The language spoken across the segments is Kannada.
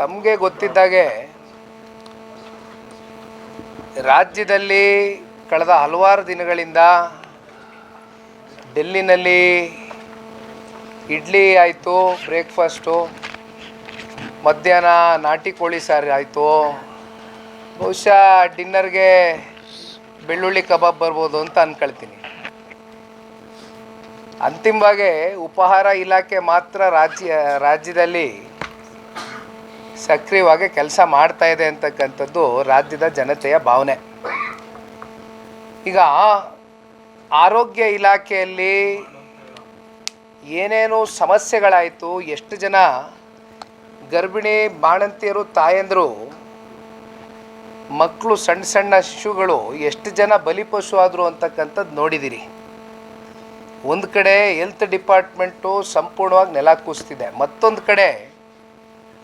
ತಮಗೆ ಗೊತ್ತಿದ್ದಾಗೆ ರಾಜ್ಯದಲ್ಲಿ ಕಳೆದ ಹಲವಾರು ದಿನಗಳಿಂದ ಡೆಲ್ಲಿನಲ್ಲಿ ಇಡ್ಲಿ ಆಯಿತು, ಬ್ರೇಕ್ಫಾಸ್ಟು, ಮಧ್ಯಾಹ್ನ ನಾಟಿ ಕೋಳಿ ಸಾರು ಆಯಿತು. ಬಹುಶಃ ಡಿನ್ನರ್ಗೆ ಬೆಳ್ಳುಳ್ಳಿ ಕಬಾಬ್ ಬರ್ಬೋದು ಅಂತ ಅಂದ್ಕೊಳ್ತೀನಿ ಅಂತಿಮವಾಗಿ ಉಪಹಾರ ಇಲಾಖೆ ಮಾತ್ರ ರಾಜ್ಯ, ರಾಜ್ಯದಲ್ಲಿ ಸಕ್ರಿಯವಾಗಿ ಕೆಲಸ ಮಾಡ್ತಾ ಇದೆ ಅಂತಕ್ಕಂಥದ್ದು ರಾಜ್ಯದ ಜನತೆಯ ಭಾವನೆ. ಈಗ ಆರೋಗ್ಯ ಇಲಾಖೆಯಲ್ಲಿ ಏನೇನು ಸಮಸ್ಯೆಗಳಾಯಿತು, ಎಷ್ಟು ಜನ ಗರ್ಭಿಣಿ ಬಾಣಂತಿಯರು, ತಾಯಂದರು, ಮಕ್ಕಳು ಸಣ್ಣ ಸಣ್ಣ ಶಿಶುಗಳು, ಎಷ್ಟು ಜನ ಬಲಿಪಶು ಆದರು ಅಂತಕ್ಕಂಥದ್ದು ನೋಡಿದ್ದೀರಿ ಒಂದು ಕಡೆ ಹೆಲ್ತ್ ಡಿಪಾರ್ಟ್ಮೆಂಟು ಸಂಪೂರ್ಣವಾಗಿ ನೆಲ ಕೂಸ್ತಿದೆ ಮತ್ತೊಂದು ಕಡೆ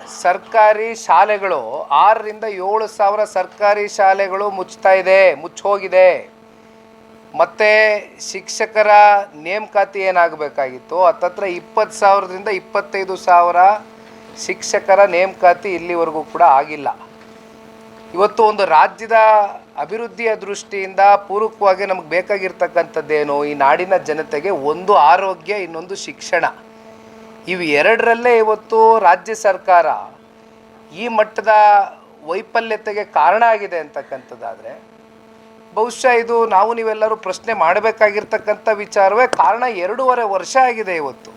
ಸರ್ಕಾರಿ ಶಾಲೆಗಳು ಆರರಿಂದ ಏಳು ಸಾವಿರ ಸರ್ಕಾರಿ ಶಾಲೆಗಳು ಮುಚ್ತಾ ಇದೆ, ಮುಚ್ಚೋಗಿದೆ. ಮತ್ತು ಶಿಕ್ಷಕರ ನೇಮಕಾತಿ ಏನಾಗಬೇಕಾಗಿತ್ತು? ಹತ್ತತ್ರ ಇಪ್ಪತ್ತು ಸಾವಿರದಿಂದ ಇಪ್ಪತ್ತೈದು ಸಾವಿರ ಶಿಕ್ಷಕರ ನೇಮಕಾತಿ ಇಲ್ಲಿವರೆಗೂ ಕೂಡ ಆಗಿಲ್ಲ. ಇವತ್ತು ಒಂದು ರಾಜ್ಯದ ಅಭಿವೃದ್ಧಿಯ ದೃಷ್ಟಿಯಿಂದ ಪೂರಕವಾಗಿ ನಮಗೆ ಬೇಕಾಗಿರ್ತಕ್ಕಂಥದ್ದೇನು? ಈ ನಾಡಿನ ಜನತೆಗೆ ಒಂದು ಆರೋಗ್ಯ, ಇನ್ನೊಂದು ಶಿಕ್ಷಣ. ಇವು ಎರಡರಲ್ಲೇ ಇವತ್ತು ರಾಜ್ಯ ಸರ್ಕಾರ ಈ ಮಟ್ಟದ ವೈಫಲ್ಯತೆಗೆ ಕಾರಣ ಆಗಿದೆ ಅಂತಕ್ಕಂಥದ್ದಾದರೆ, ಬಹುಶಃ ಇದು ನಾವು ನೀವೆಲ್ಲರೂ ಪ್ರಶ್ನೆ ಮಾಡಬೇಕಾಗಿರ್ತಕ್ಕಂಥ ವಿಚಾರವೇ ಕಾರಣ ಎರಡೂವರೆ ವರ್ಷ ಆಗಿದೆ ಇವತ್ತು.